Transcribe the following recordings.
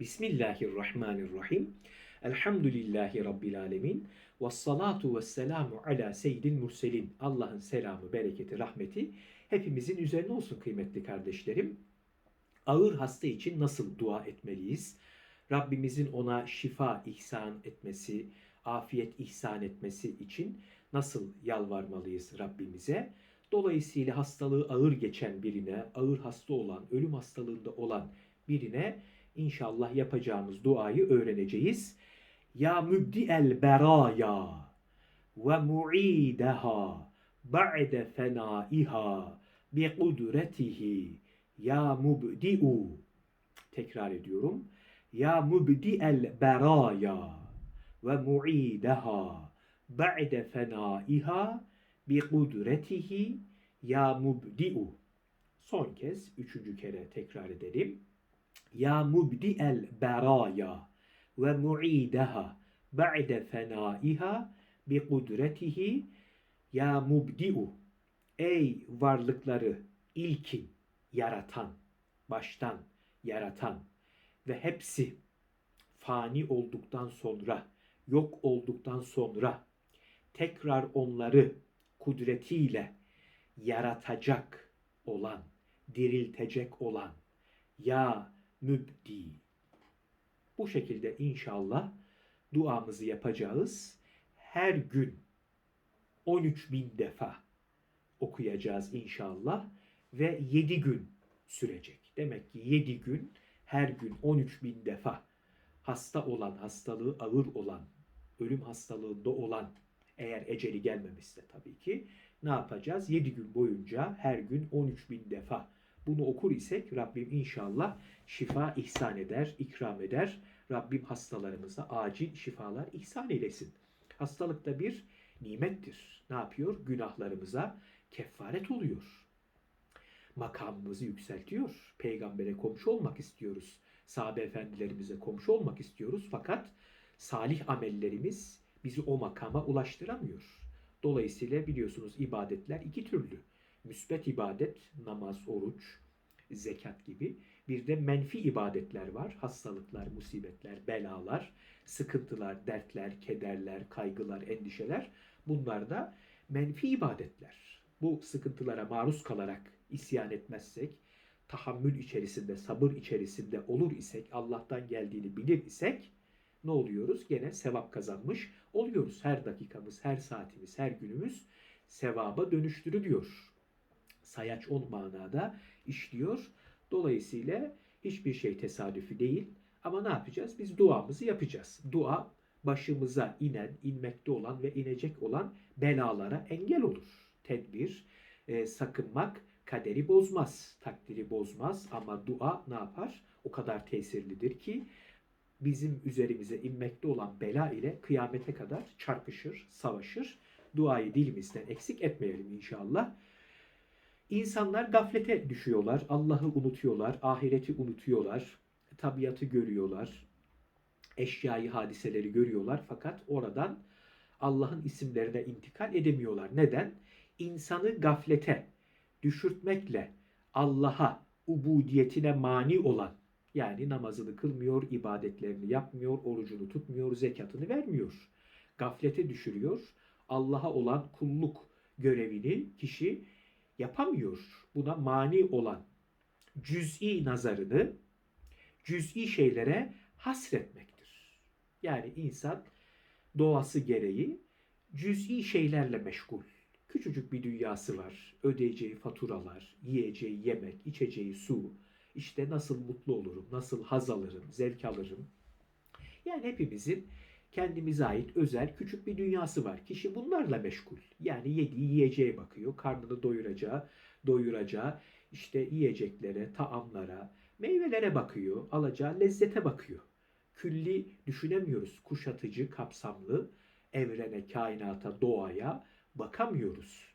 Bismillahirrahmanirrahim. Elhamdülillahi Rabbil alemin. Ve salatu ve selamu ala seyyidil murselin. Allah'ın selamı, bereketi, rahmeti hepimizin üzerine olsun kıymetli kardeşlerim. Ağır hasta için nasıl dua etmeliyiz? Rabbimizin ona şifa ihsan etmesi, afiyet ihsan etmesi için nasıl yalvarmalıyız Rabbimize? Dolayısıyla hastalığı ağır geçen birine, ağır hasta olan, ölüm hastalığında olan birine İnşallah yapacağımız duayı öğreneceğiz. Ya mübdi el beraya ve mu'ideha ba'de fenaiha bi kudretihi ya mubdi'u tekrar ediyorum. Ya mubdi el beraya ve mu'ideha ba'de fenaiha bi kudretihi ya mubdi'u Son kez üçüncü kere tekrar edelim. Ya mubdi'el beraya ve mu'ideha ba'de fenaiha bi kudretihi ya mubdi'u Ey varlıkları ilkin yaratan, baştan yaratan ve hepsi fani olduktan sonra, yok olduktan sonra tekrar onları kudretiyle yaratacak olan, diriltecek olan ya mübdi. Bu şekilde inşallah duamızı yapacağız. Her gün 13 bin defa okuyacağız inşallah ve 7 gün sürecek. Demek ki 7 gün her gün 13 bin defa hasta olan, hastalığı ağır olan, ölüm hastalığında olan eğer eceli gelmemişse tabii ki ne yapacağız? 7 gün boyunca her gün 13 bin defa bunu okur isek Rabbim inşallah şifa ihsan eder, ikram eder. Rabbim hastalarımıza acil şifalar ihsan eylesin. Hastalık da bir nimettir. Ne yapıyor? Günahlarımıza kefaret oluyor. Makamımızı yükseltiyor. Peygambere komşu olmak istiyoruz. Sahabe efendilerimize komşu olmak istiyoruz. Fakat salih amellerimiz bizi o makama ulaştıramıyor. Dolayısıyla biliyorsunuz ibadetler iki türlü müsbet ibadet, namaz, oruç, zekat gibi. Bir de menfi ibadetler var. Hastalıklar, musibetler, belalar, sıkıntılar, dertler, kederler, kaygılar, endişeler. Bunlar da menfi ibadetler. Bu sıkıntılara maruz kalarak isyan etmezsek, tahammül içerisinde, sabır içerisinde olur isek, Allah'tan geldiğini bilir isek ne oluyoruz? Gene sevap kazanmış oluyoruz. Her dakikamız, her saatimiz, her günümüz sevaba dönüştürülüyor sayaç on manada işliyor. Dolayısıyla hiçbir şey tesadüfi değil. Ama ne yapacağız? Biz duamızı yapacağız. Dua başımıza inen, inmekte olan ve inecek olan belalara engel olur. Tedbir, e, sakınmak kaderi bozmaz, takdiri bozmaz ama dua ne yapar? O kadar tesirlidir ki bizim üzerimize inmekte olan bela ile kıyamete kadar çarpışır, savaşır. Duayı dilimizden eksik etmeyelim inşallah. İnsanlar gaflete düşüyorlar, Allah'ı unutuyorlar, ahireti unutuyorlar, tabiatı görüyorlar, eşyayı, hadiseleri görüyorlar fakat oradan Allah'ın isimlerine intikal edemiyorlar. Neden? İnsanı gaflete düşürtmekle Allah'a ubudiyetine mani olan yani namazını kılmıyor, ibadetlerini yapmıyor, orucunu tutmuyor, zekatını vermiyor. Gaflete düşürüyor. Allah'a olan kulluk görevini kişi yapamıyor. Buna mani olan cüz'i nazarını cüz'i şeylere hasretmektir. Yani insan doğası gereği cüz'i şeylerle meşgul. Küçücük bir dünyası var. Ödeyeceği faturalar, yiyeceği yemek, içeceği su. İşte nasıl mutlu olurum, nasıl haz alırım, zevk alırım. Yani hepimizin kendimize ait özel küçük bir dünyası var. Kişi bunlarla meşgul. Yani yediği yiyeceğe bakıyor. Karnını doyuracağı, doyuracağı işte yiyeceklere, taamlara, meyvelere bakıyor. Alacağı lezzete bakıyor. Külli düşünemiyoruz. Kuşatıcı, kapsamlı, evrene, kainata, doğaya bakamıyoruz.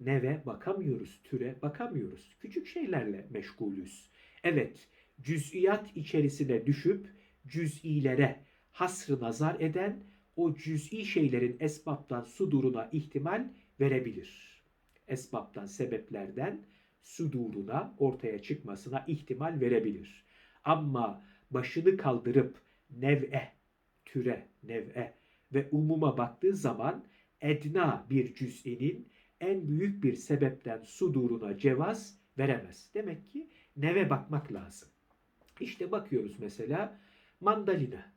Neve bakamıyoruz, türe bakamıyoruz. Küçük şeylerle meşgulüz. Evet, cüz'iyat içerisine düşüp cüz'ilere, hasrı nazar eden o cüz'i şeylerin esbaptan suduruna ihtimal verebilir. Esbaptan, sebeplerden suduruna, ortaya çıkmasına ihtimal verebilir. Ama başını kaldırıp nev'e, türe, nev'e ve umuma baktığı zaman edna bir cüz'inin en büyük bir sebepten suduruna cevaz veremez. Demek ki neve bakmak lazım. İşte bakıyoruz mesela mandalina.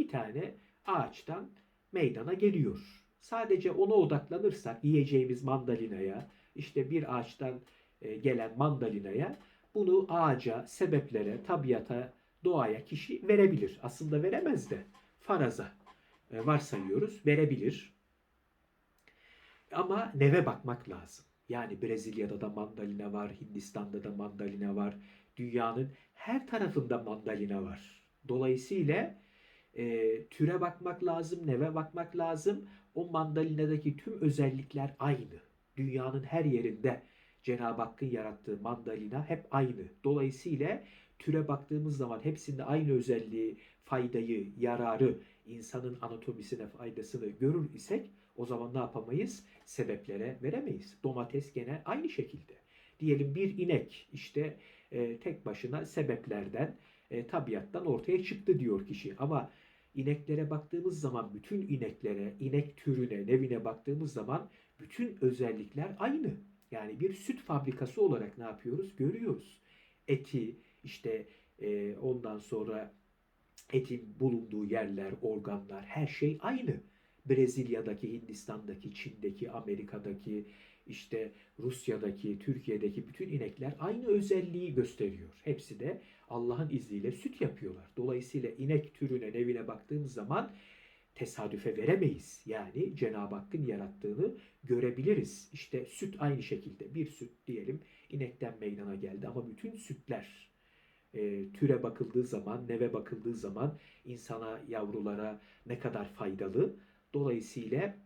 Bir tane ağaçtan meydana geliyor. Sadece ona odaklanırsak yiyeceğimiz mandalinaya, işte bir ağaçtan e, gelen mandalinaya bunu ağaca, sebeplere, tabiata, doğaya kişi verebilir. Aslında veremez de faraza e, varsayıyoruz verebilir. Ama neve bakmak lazım. Yani Brezilya'da da mandalina var, Hindistan'da da mandalina var. Dünyanın her tarafında mandalina var. Dolayısıyla e, türe bakmak lazım, neve bakmak lazım. O mandalinadaki tüm özellikler aynı. Dünyanın her yerinde Cenab-ı Hakk'ın yarattığı mandalina hep aynı. Dolayısıyla türe baktığımız zaman hepsinde aynı özelliği, faydayı, yararı, insanın anatomisine faydasını görür isek o zaman ne yapamayız? Sebeplere veremeyiz. Domates gene aynı şekilde. Diyelim bir inek işte e, tek başına sebeplerden, e, tabiattan ortaya çıktı diyor kişi. Ama ineklere baktığımız zaman bütün ineklere, inek türüne, nevine baktığımız zaman bütün özellikler aynı. Yani bir süt fabrikası olarak ne yapıyoruz? Görüyoruz. Eti, işte e, ondan sonra etin bulunduğu yerler, organlar, her şey aynı. Brezilya'daki, Hindistan'daki, Çin'deki, Amerika'daki, işte Rusya'daki, Türkiye'deki bütün inekler aynı özelliği gösteriyor. Hepsi de Allah'ın izniyle süt yapıyorlar. Dolayısıyla inek türüne, nevine baktığımız zaman tesadüfe veremeyiz. Yani Cenab-ı Hakk'ın yarattığını görebiliriz. İşte süt aynı şekilde. Bir süt diyelim inekten meydana geldi ama bütün sütler e, türe bakıldığı zaman, neve bakıldığı zaman insana, yavrulara ne kadar faydalı. Dolayısıyla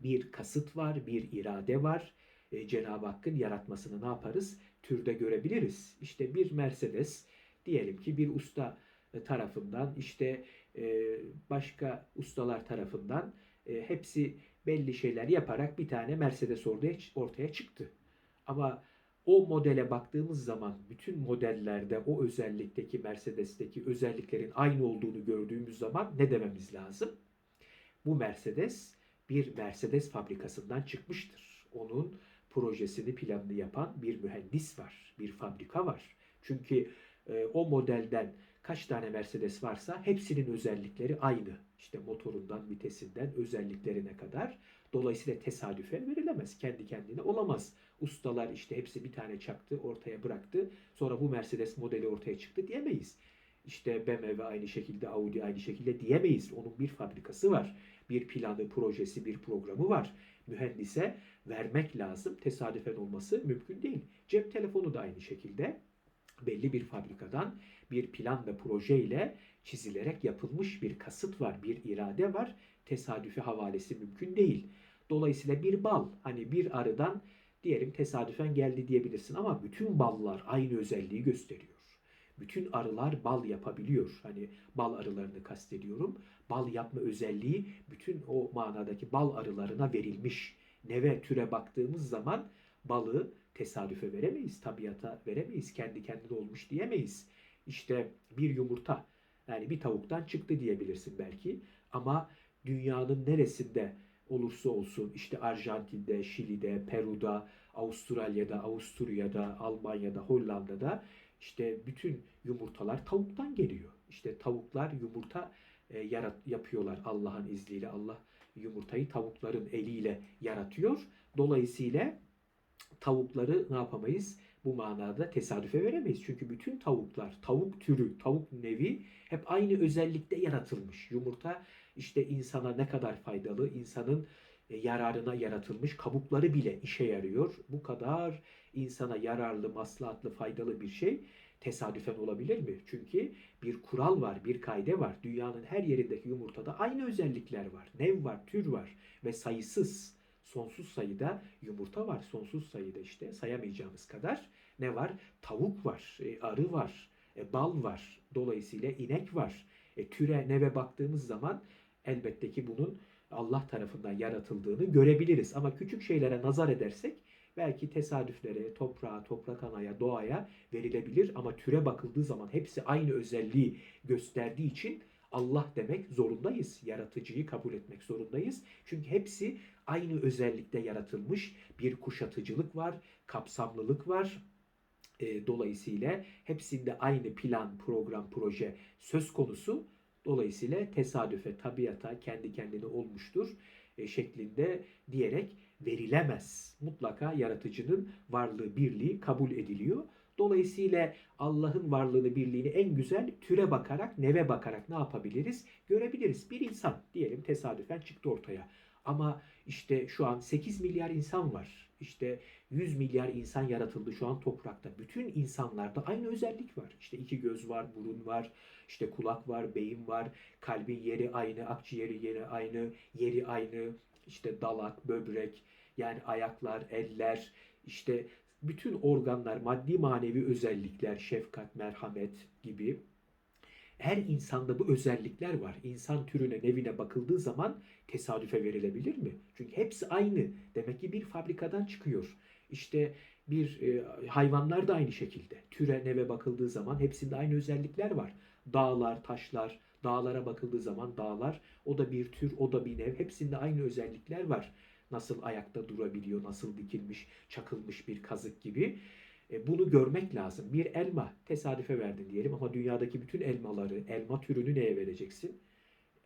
bir kasıt var, bir irade var. E, Cenab-ı Hakk'ın yaratmasını ne yaparız? Türde görebiliriz. İşte bir Mercedes diyelim ki bir usta e, tarafından işte e, başka ustalar tarafından e, hepsi belli şeyler yaparak bir tane Mercedes ortaya, ortaya çıktı. Ama o modele baktığımız zaman bütün modellerde o özellikteki Mercedes'teki özelliklerin aynı olduğunu gördüğümüz zaman ne dememiz lazım? Bu Mercedes bir Mercedes fabrikasından çıkmıştır. Onun projesini, planını yapan bir mühendis var, bir fabrika var. Çünkü e, o modelden kaç tane Mercedes varsa hepsinin özellikleri aynı. İşte motorundan, vitesinden, özelliklerine kadar. Dolayısıyla tesadüfe verilemez. Kendi kendine olamaz. Ustalar işte hepsi bir tane çaktı, ortaya bıraktı. Sonra bu Mercedes modeli ortaya çıktı diyemeyiz. İşte BMW aynı şekilde, Audi aynı şekilde diyemeyiz. Onun bir fabrikası var. Bir planı, projesi, bir programı var. Mühendise vermek lazım. Tesadüfen olması mümkün değil. Cep telefonu da aynı şekilde belli bir fabrikadan bir plan ve proje ile çizilerek yapılmış bir kasıt var, bir irade var. Tesadüfi havalesi mümkün değil. Dolayısıyla bir bal, hani bir arıdan diyelim tesadüfen geldi diyebilirsin ama bütün ballar aynı özelliği gösteriyor. Bütün arılar bal yapabiliyor. Hani bal arılarını kastediyorum. Bal yapma özelliği bütün o manadaki bal arılarına verilmiş. Neve türe baktığımız zaman balı tesadüfe veremeyiz, tabiata veremeyiz, kendi kendine olmuş diyemeyiz. İşte bir yumurta yani bir tavuktan çıktı diyebilirsin belki ama dünyanın neresinde olursa olsun işte Arjantin'de, Şili'de, Peru'da, Avustralya'da, Avusturya'da, Almanya'da, Hollanda'da işte bütün yumurtalar tavuktan geliyor. İşte tavuklar yumurta e, yarat yapıyorlar Allah'ın izniyle. Allah yumurtayı tavukların eliyle yaratıyor. Dolayısıyla tavukları ne yapamayız? Bu manada tesadüfe veremeyiz. Çünkü bütün tavuklar, tavuk türü, tavuk nevi hep aynı özellikte yaratılmış. Yumurta işte insana ne kadar faydalı, insanın yararına yaratılmış. Kabukları bile işe yarıyor. Bu kadar insana yararlı, maslahatlı, faydalı bir şey tesadüfen olabilir mi? Çünkü bir kural var, bir kaide var. Dünyanın her yerindeki yumurtada aynı özellikler var. Nev var, tür var ve sayısız sonsuz sayıda yumurta var. Sonsuz sayıda işte sayamayacağımız kadar ne var? Tavuk var, e, arı var, e, bal var. Dolayısıyla inek var. E, türe neve baktığımız zaman elbette ki bunun Allah tarafından yaratıldığını görebiliriz. Ama küçük şeylere nazar edersek belki tesadüflere, toprağa, toprak anaya, doğaya verilebilir ama türe bakıldığı zaman hepsi aynı özelliği gösterdiği için Allah demek zorundayız. Yaratıcıyı kabul etmek zorundayız. Çünkü hepsi aynı özellikte yaratılmış. Bir kuşatıcılık var, kapsamlılık var. E, dolayısıyla hepsinde aynı plan, program, proje söz konusu. Dolayısıyla tesadüfe, tabiata, kendi kendine olmuştur e, şeklinde diyerek verilemez. Mutlaka yaratıcının varlığı, birliği kabul ediliyor. Dolayısıyla Allah'ın varlığını, birliğini en güzel türe bakarak, neve bakarak ne yapabiliriz? Görebiliriz. Bir insan diyelim tesadüfen çıktı ortaya. Ama işte şu an 8 milyar insan var. İşte 100 milyar insan yaratıldı şu an toprakta. Bütün insanlarda aynı özellik var. İşte iki göz var, burun var, işte kulak var, beyin var, kalbin yeri aynı, akciğeri yeri aynı, yeri aynı, işte dalak, böbrek, yani ayaklar, eller, işte bütün organlar, maddi manevi özellikler, şefkat, merhamet gibi her insanda bu özellikler var. İnsan türüne, nevine bakıldığı zaman tesadüfe verilebilir mi? Çünkü hepsi aynı. Demek ki bir fabrikadan çıkıyor. İşte bir e, hayvanlar da aynı şekilde. Türe, neve bakıldığı zaman hepsinde aynı özellikler var. Dağlar, taşlar, dağlara bakıldığı zaman dağlar, o da bir tür, o da bir nev. Hepsinde aynı özellikler var. Nasıl ayakta durabiliyor, nasıl dikilmiş, çakılmış bir kazık gibi. E, bunu görmek lazım. Bir elma tesadüfe verdin diyelim ama dünyadaki bütün elmaları, elma türünü neye vereceksin?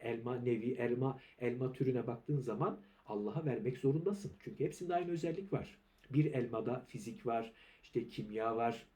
Elma nevi, elma, elma türüne baktığın zaman Allah'a vermek zorundasın. Çünkü hepsinde aynı özellik var. Bir elmada fizik var, işte kimya var,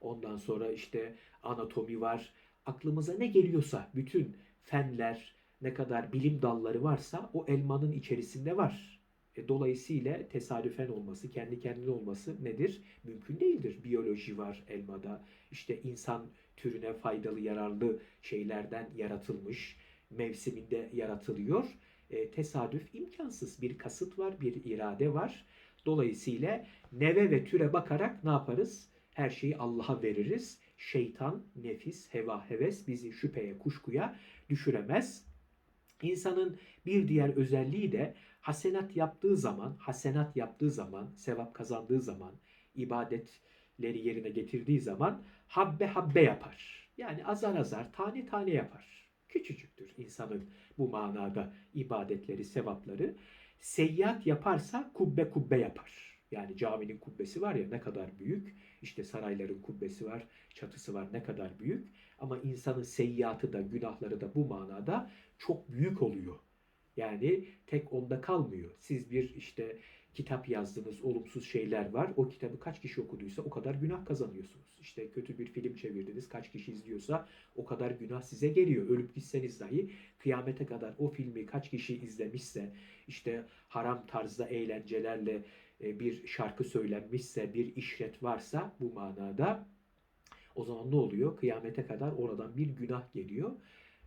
ondan sonra işte anatomi var. Aklımıza ne geliyorsa bütün fenler, ne kadar bilim dalları varsa o elmanın içerisinde var. E, dolayısıyla tesadüfen olması, kendi kendine olması nedir? Mümkün değildir. Biyoloji var elmada. İşte insan türüne faydalı, yararlı şeylerden yaratılmış, mevsiminde yaratılıyor. E, tesadüf imkansız. Bir kasıt var, bir irade var. Dolayısıyla neve ve türe bakarak ne yaparız? Her şeyi Allah'a veririz. Şeytan, nefis, heva, heves bizi şüpheye, kuşkuya düşüremez. İnsanın bir diğer özelliği de hasenat yaptığı zaman, hasenat yaptığı zaman, sevap kazandığı zaman, ibadetleri yerine getirdiği zaman habbe habbe yapar. Yani azar azar, tane tane yapar. Küçücüktür insanın bu manada ibadetleri, sevapları. Seyyat yaparsa kubbe kubbe yapar. Yani caminin kubbesi var ya ne kadar büyük. İşte sarayların kubbesi var, çatısı var ne kadar büyük. Ama insanın seyyatı da, günahları da bu manada çok büyük oluyor. Yani tek onda kalmıyor. Siz bir işte kitap yazdınız, olumsuz şeyler var. O kitabı kaç kişi okuduysa o kadar günah kazanıyorsunuz. İşte kötü bir film çevirdiniz, kaç kişi izliyorsa o kadar günah size geliyor. Ölüp gitseniz dahi kıyamete kadar o filmi kaç kişi izlemişse, işte haram tarzda eğlencelerle bir şarkı söylenmişse, bir işret varsa bu manada o zaman ne oluyor? Kıyamete kadar oradan bir günah geliyor.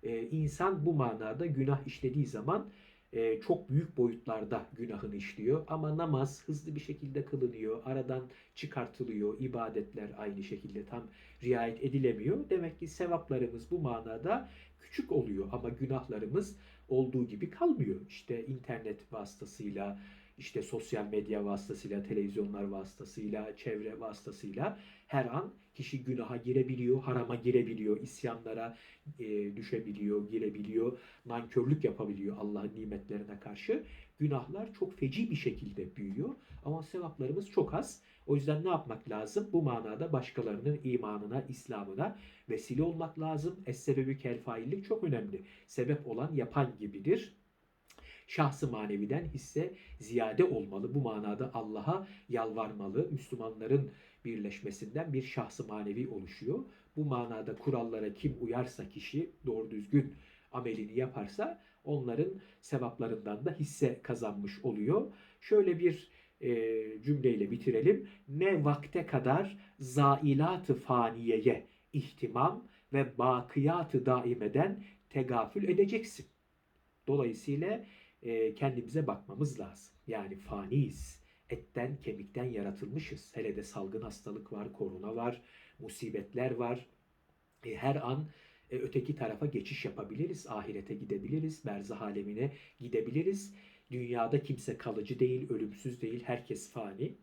Ee, insan bu manada günah işlediği zaman e, çok büyük boyutlarda günahını işliyor. Ama namaz hızlı bir şekilde kılınıyor, aradan çıkartılıyor, ibadetler aynı şekilde tam riayet edilemiyor. Demek ki sevaplarımız bu manada küçük oluyor ama günahlarımız olduğu gibi kalmıyor. İşte internet vasıtasıyla, işte sosyal medya vasıtasıyla, televizyonlar vasıtasıyla, çevre vasıtasıyla her an kişi günaha girebiliyor, harama girebiliyor, isyanlara e, düşebiliyor, girebiliyor, nankörlük yapabiliyor Allah'ın nimetlerine karşı. Günahlar çok feci bir şekilde büyüyor ama sevaplarımız çok az. O yüzden ne yapmak lazım? Bu manada başkalarının imanına, İslam'ına vesile olmak lazım. Es-sebebi kel çok önemli. Sebep olan yapan gibidir şahsı maneviden hisse ziyade olmalı. Bu manada Allah'a yalvarmalı. Müslümanların birleşmesinden bir şahsı manevi oluşuyor. Bu manada kurallara kim uyarsa kişi doğru düzgün amelini yaparsa onların sevaplarından da hisse kazanmış oluyor. Şöyle bir e, cümleyle bitirelim. Ne vakte kadar zailat-ı faniyeye ihtimam ve bakiyat-ı daimeden tegafül edeceksin. Dolayısıyla e, kendimize bakmamız lazım. Yani faniyiz. Etten, kemikten yaratılmışız. Hele de salgın hastalık var, korona var, musibetler var. E, her an e, öteki tarafa geçiş yapabiliriz. Ahirete gidebiliriz, berzah alemine gidebiliriz. Dünyada kimse kalıcı değil, ölümsüz değil, herkes fani.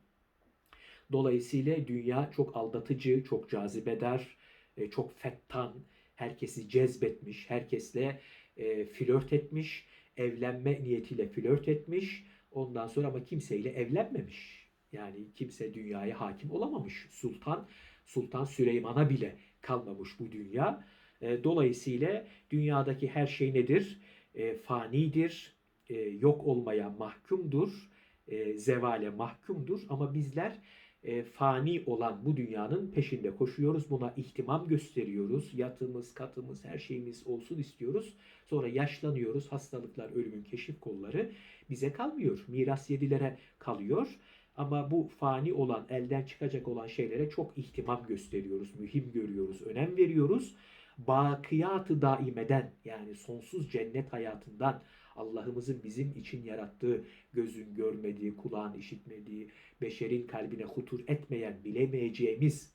Dolayısıyla dünya çok aldatıcı, çok cazibedar, e, çok fettan, herkesi cezbetmiş, herkesle e, flört etmiş, evlenme niyetiyle flört etmiş. Ondan sonra ama kimseyle evlenmemiş. Yani kimse dünyaya hakim olamamış. Sultan Sultan Süleyman'a bile kalmamış bu dünya. E, dolayısıyla dünyadaki her şey nedir? E, fanidir, e, yok olmaya mahkumdur, e, zevale mahkumdur. Ama bizler e, fani olan bu dünyanın peşinde koşuyoruz. Buna ihtimam gösteriyoruz. Yatımız, katımız, her şeyimiz olsun istiyoruz. Sonra yaşlanıyoruz. Hastalıklar, ölümün keşif kolları bize kalmıyor. Miras yedilere kalıyor. Ama bu fani olan, elden çıkacak olan şeylere çok ihtimam gösteriyoruz. Mühim görüyoruz, önem veriyoruz. Bakiyatı daimeden yani sonsuz cennet hayatından Allah'ımızın bizim için yarattığı, gözün görmediği, kulağın işitmediği, beşerin kalbine hutur etmeyen, bilemeyeceğimiz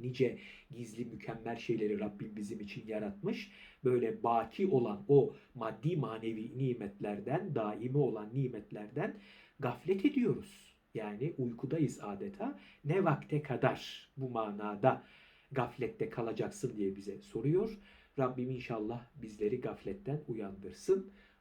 nice gizli mükemmel şeyleri Rabbim bizim için yaratmış. Böyle baki olan o maddi manevi nimetlerden, daimi olan nimetlerden gaflet ediyoruz. Yani uykudayız adeta. Ne vakte kadar bu manada gaflette kalacaksın diye bize soruyor. Rabbim inşallah bizleri gafletten uyandırsın.